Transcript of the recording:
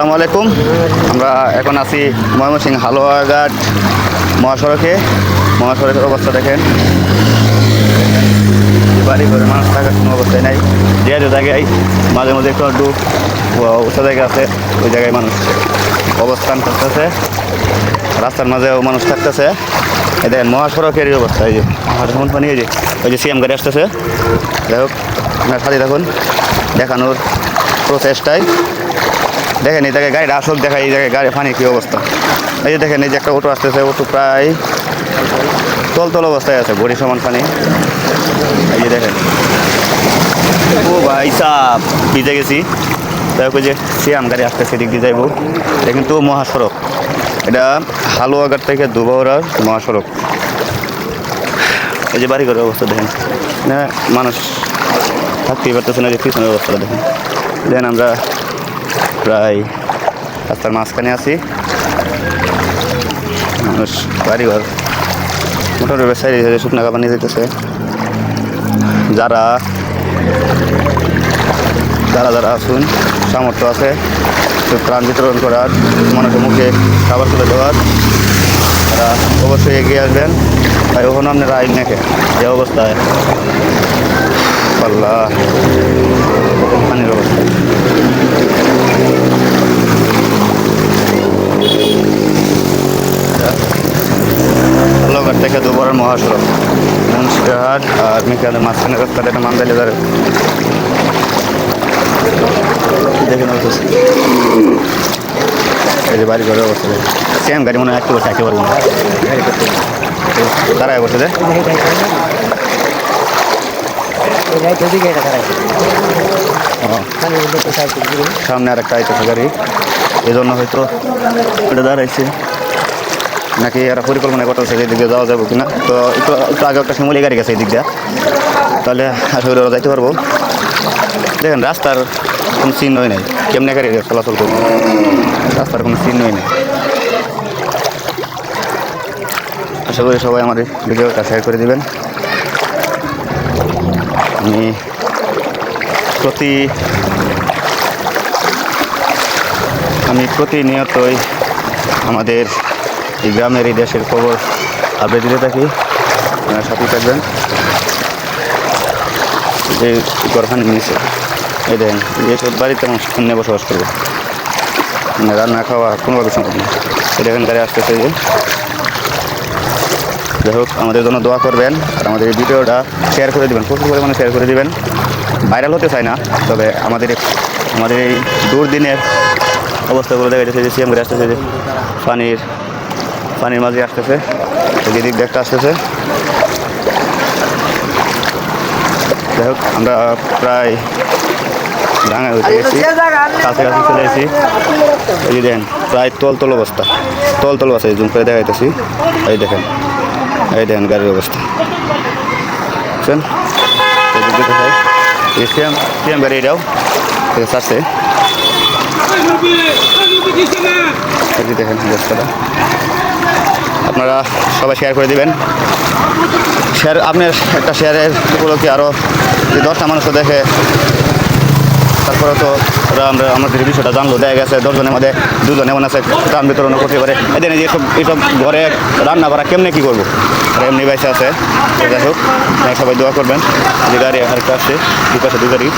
আসসালামু আলাইকুম। আমরা এখন আছি ময়মনসিংহ হালুয়াঘাট মহাসড়কে। মহাসড়কের অবস্থা দেখেন। বাড়ি ঘরে মানুষ থাকার কোনো অবস্থায় নাই। যে জায়গায় মাঝে মাঝে একটু একটু উঁচা জায়গা আছে, ওই জায়গায় মানুষ অবস্থান করতেছে। রাস্তার মাঝেও মানুষ থাকতেছে। এই দেখেন মহাসড়কের অবস্থা, এই যে মহাসড়ক পানি, এই যে, ওই যে সিএম গাড়ি আসতেছে। যাই হোক, আপনার সাথে থাকুন, দেখানোর প্রচেষ্টায়। দেখেন এই জায়গায় গাড়িটা আসল দেখা এই জায়গায় গাড়ি পানির কী অবস্থা। এই যে দেখেন, এই যে একটা অটো আসতেছে, অটো প্রায় তলতল অবস্থায় আছে গড়ি সমান পানি এই যে দেখেন। ও ভাই সাপ ভিজে গেছি। ওই যে সিয়াম গাড়ি আসতে সেদিক দিয়ে যাইব। এটা কিন্তু মহাসড়ক। এটা হালুয়াঘাট থেকে দুবাউরার মহাসড়ক। এই যে বাড়ি ঘরের অবস্থা দেখেন। মানুষ থাকতেই পারতেছে না যে পিছনের অবস্থাটা দেখেন। দেখেন আমরা প্রায় রাস্তার মাঝখানে আছি। মানুষ, বাড়িঘর মোটর ব্যবসায়ী শুকনা কাপড় নিয়ে যেতেছে যারা যারা যারা আসুন সামর্থ্য আছে প্রাণ বিতরণ করার মানুষের মুখে খাবার তুলে দেওয়ার, তারা অবশ্যই এগিয়ে আসবেন। তাই ওখানে আপনারা আইন নাকি? যে অবস্থায়। পাল্লা পানির অবস্থা লোকার থেকে দুবারের মহাসড়ক মুন্সিরহাট আর মিকানের মাঝখানে রাস্তাটা এটা মান্দাইলে যাবে দেখে এই যে বাড়ি ঘরের অবস্থা সেম গাড়ি মনে হয় একটু একে পারব না তারা বসে সামনে আর একটা আইতেছে গাড়ি। এই জন্য হয়তো এটা দাঁড়াইছে। নাকি এরা পরিকল্পনা করতেছে যে দিকে যাওয়া যাবে কিনা? তো একটু একটু আগে একটা শিমলি গাড়ি গেছে এই দিক দিয়ে। তাহলে আসলে ওরা যাইতে পারব। দেখেন, রাস্তার কোনো চিহ্নই নেই। কেমনে গাড়ি চলাচল করব? রাস্তার কোনো চিহ্নই নেই। আশা করি সবাই আমাদের ভিডিওটা শেয়ার করে দিবেন। আমি প্রতি, আমি প্রতিনিয়তই আমাদের এই গ্রামের, এই দেশের খবর আপডেট দিতে থাকি। আপনারা সাথেই থাকবেন। যে গরখানি নিচে এই দেখেন যেসব বাড়িতে মানুষ শূন্য বসবাস করবে। মানে রান্না, খাওয়া কোনোভাবে সম্ভব না। এই দেখেন, গাড়ি আসতেছে যে। যাই হোক, আমাদের জন্য দোয়া করবেন আর আমাদের এই ভিডিওটা শেয়ার করে দিবেন, প্রচুর পরিমাণে শেয়ার করে দেবেন। ভাইরাল হতে চায় না, তবে আমাদের আমাদের এই দুর্দিনের অবস্থাগুলো দেখা যাচ্ছে যে সিএম করে আসতেছে যে, পানির পানির মাঝে আসতেছে দিক একটা আসতেছে। যাই হোক, আমরা প্রায় ডাঙায় হতে গেছি, কাছাকাছি চলে এসেছি। এই যে দেখেন, প্রায় তল তল অবস্থা তল তল অবস্থা জুম করে দেখাইতেছি। এই দেখেন এই দেখেন গাড়ির অবস্থা। বুঝছেন? সিএম সিএম গাড়ি এটাও দেখেন আপনারা সবাই শেয়ার করে দিবেন। শেয়ার আপনার একটা শেয়ারের উপলক্ষে আরও যে দশটা মানুষও দেখে তারপরে তো ওরা আমরা, আমাদের বিষয়টা জানলো, দেখা গেছে দশজনের মধ্যে দুজন এমন আছে, ত্রাণ বিতরণ করতে পারে। এই সব এইসব ঘরে রান্না করা কেমনে কী করব? আর এমনি বাইসে আছে। যাই হোক সবাই দোয়া করবেন। যে গাড়ি আরেকটা আসছে দুই পাশে দুই গাড়ি।